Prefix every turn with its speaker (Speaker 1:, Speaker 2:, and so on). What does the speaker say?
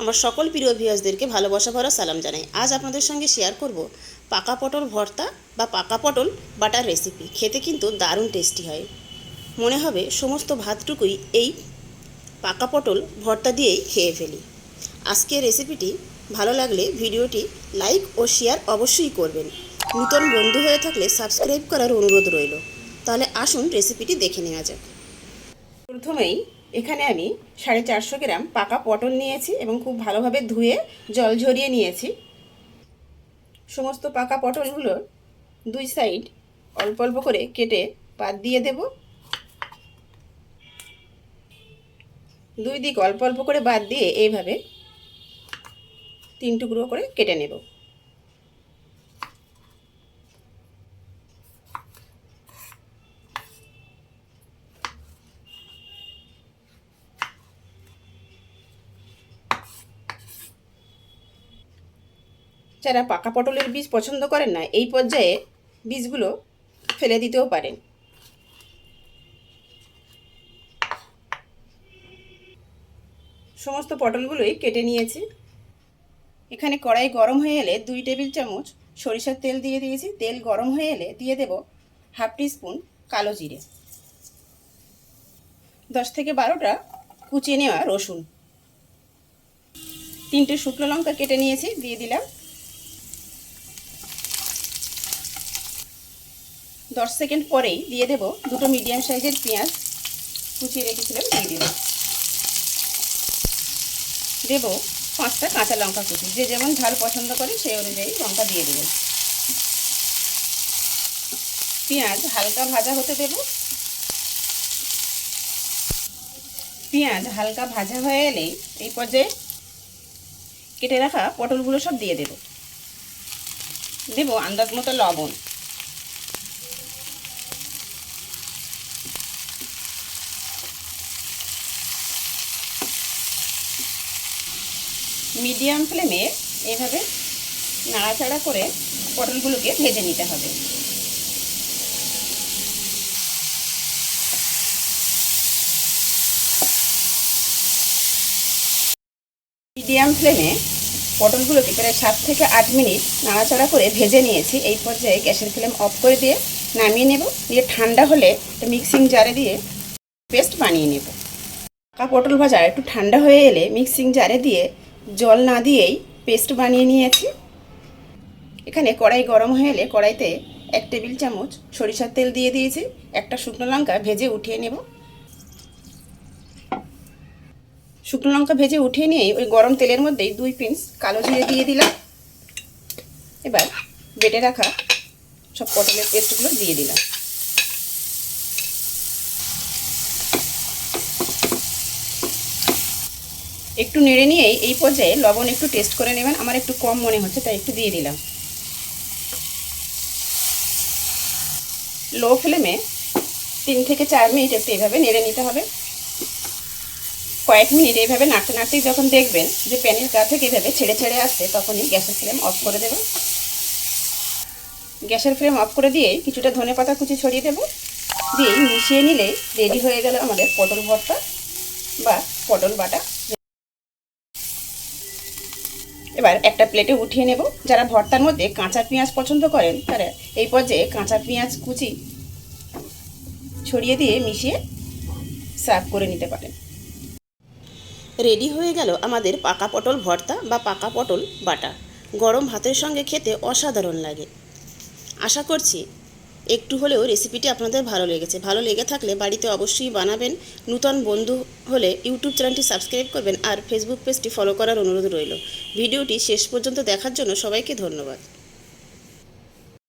Speaker 1: আমার সকল প্রিয় ভিউয়ার্সদেরকে ভালোবাসা ভরা সালাম জানাই। আজ আপনাদের সঙ্গে শেয়ার করব পাকা পটল ভর্তা বা পাকা পটল বাটার রেসিপি খেতে কিন্তু দারুণ টেস্টি হয়। মনে হবে সমস্ত ভাতটুকুই এই পাকা পটল ভর্তা দিয়েই খেয়ে ফেলি। আজকের রেসিপিটি ভালো লাগলে ভিডিওটি লাইক ও শেয়ার অবশ্যই করবেন। নূতন বন্ধু হয়ে থাকলে সাবস্ক্রাইব করার অনুরোধ রইল। তাহলে আসুন রেসিপিটি দেখে নেওয়া যাক। প্রথমেই এখানে আমি সাড়ে চারশো গ্রাম পাকা পটল নিয়েছি এবং খুব ভালোভাবে ধুয়ে জল ঝরিয়ে নিয়েছি। সমস্ত পাকা পটলগুলোর দুই সাইড অল্প অল্প করে কেটে পাত দিয়ে দেব। দুই দিক অল্প অল্প করে বাদ দিয়ে এইভাবে তিন টুকরো করে কেটে নেব। যারা পাকা পটলের বীজ পছন্দ করেন না, এই পর্যায়ে বীজগুলো ফেলে দিতেও পারেন। সমস্ত পটলগুলোই কেটে নিয়েছি। এখানে কড়াই গরম হয়ে এলে দুই টেবিল চামচ সরিষার তেল দিয়ে দিয়েছি। তেল গরম হয়ে এলে দিয়ে দেব হাফ স্পুন কালো জিরে। দশ থেকে বারোটা কুচিয়ে নেওয়া রসুন। তিনটে শুকনো লঙ্কা কেটে নিয়েছি, দিয়ে দিলাম দশ সেকেন্ড পরেই দিয়ে দেব দুটো মিডিয়াম সাইজের পেঁয়াজ। কুচিয়ে রেখেছিলাম, দিয়ে দিলাম। দেব পাঁচটা কাঁচা লঙ্কা কুচি। যে যেমন ঝাল পছন্দ করে সেই অনুযায়ী লঙ্কা দিয়ে দেবেন পেঁয়াজ হালকা ভাজা হতে দেব। পেঁয়াজ হালকা ভাজা হয়ে এলেই এই পর্যায়ে কেটে রাখা পটলগুলো সব দিয়ে দেব। দেব আন্দাজ মতো লবণ। মিডিয়াম ফ্লেমে এভাবে নাড়াচাড়া করে পটলগুলোকে ভেজে নিতে হবে। মিডিয়াম ফ্লেমে পটলগুলোকে প্রায় সাত থেকে আট মিনিট নাড়াচাড়া করে ভেজে নিয়েছি। এই পর্যায়ে গ্যাসের ফ্লেম অফ করে দিয়ে নামিয়ে নেব। দিয়ে ঠান্ডা হলে মিক্সিং জারে দিয়ে পেস্ট বানিয়ে নেব। পাকা পটল ভাজা একটু ঠান্ডা হয়ে এলে মিক্সিং জারে দিয়ে জল না দিয়েই পেস্ট বানিয়ে নিয়েছি। এখানে কড়াই গরম হয়ে এলে কড়াইতে এক টেবিল চামচ সরিষার তেল দিয়ে দিয়েছি। একটা শুকনো লঙ্কা ভেজে উঠিয়ে নেব। শুকনো লঙ্কা ভেজে উঠিয়ে নিয়ে ওই গরম তেলের মধ্যেই দুই পিস কালো জিরে দিয়ে দিলাম। এবার বেটে রাখা সব পটলের পেস্টগুলো দিয়ে দিলাম। একটু নেড়ে নিয়েই এই পর্যায়ে লবণ একটু টেস্ট করে নেবেন। আমার একটু কম মনে হচ্ছে, তাই একটু দিয়ে দিলাম। লো ফ্লেমে তিন থেকে চার মিনিট একটু এইভাবে নেড়ে নিতে হবে। কয়েক মিনিট এইভাবে নাড়তে নাড়তেই যখন দেখবেন যে প্যানের গা থেকে এইভাবে ছেড়ে ছেড়ে আসছে, তখনই গ্যাসের ফ্লেম অফ করে দেবেন। গ্যাসের ফ্লেম অফ করে দিয়ে কিছুটা ধনে পাতা কুচি ছড়িয়ে দেবো। দিয়েই মিশিয়ে নিলে রেডি হয়ে গেল আমাদের পটল ভর্তা বা পটল বাটা। এবার একটা প্লেটে উঠিয়ে নেব। যারা ভর্তার মধ্যে কাঁচা পেঁয়াজ পছন্দ করেন, তারা এই পর্যায়ে কাঁচা পেঁয়াজ, কুচি ছড়িয়ে দিয়ে মিশিয়ে সার্ভ করে নিতে পারেন। রেডি হয়ে গেল আমাদের পাকা পটল ভর্তা বা পাকা পটল বাটা। গরম ভাতের সঙ্গে খেতে অসাধারণ লাগে। আশা করছি একটু হলেও রেসিপিটি আপনাদের ভালো লেগেছে। ভালো লেগে থাকলে বাড়িতে অবশ্যই বানাবেন। নূতন বন্ধু হলে ইউটিউব চ্যানেলটি সাবস্ক্রাইব করবেন আর ফেসবুক পেজটি ফলো করার অনুরোধ রইল। ভিডিওটি শেষ পর্যন্ত দেখার জন্য সবাইকে ধন্যবাদ।